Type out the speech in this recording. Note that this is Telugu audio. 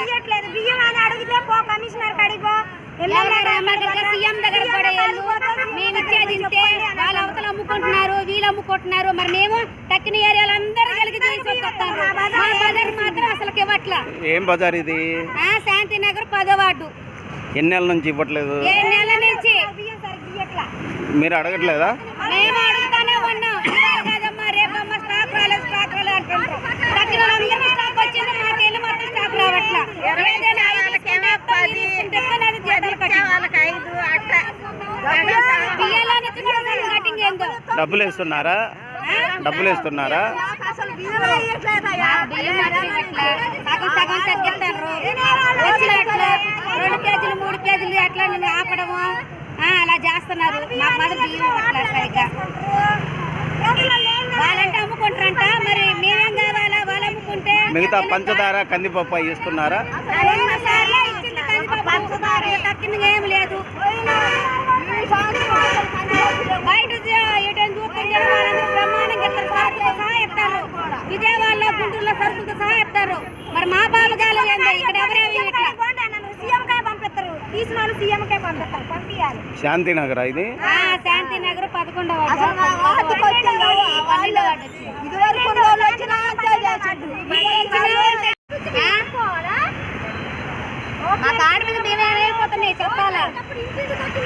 చేయట్లేదు బియ్యం అని అడిగితే పో కమిషనర్ కడిపో అమ్ముకుంటున్నారు మరి మేము తక్కిన అందరూ మాత్రం అసలు ఏం శాంతి నగర్ పదో వార్డు. ఎన్ని నుంచి ఇవ్వట్లేదు? నుంచి. మీరు అడగట్లేదా? మేము డబ్బులు వేస్తున్నారా డబ్బులు వేస్తున్నారా రెండు కేజీలు మూడు కేజీలు అట్లా నేను ఆపడము అలా చేస్తున్నారు మాకు మాత్రం బియ్యం సరిగ్గా వాళ్ళంటే అమ్ముకుంటారంట. ఇస్తారు సరుకులతో సహా ఇస్తారు విజయవాడలో గుంటూరులో సరుకులతో సహా ఇస్తారు మరి మా బాబుగాలు ఏందో ఇక్కడ ఎవరేమి తీసిన వాళ్ళు సీఎంకే పంపిస్తారు పంపించాలి శాంతినగర్ ఇది ఆ, శాంతి నగర్ పదకొండవ. అసలు 我跟你讲啦。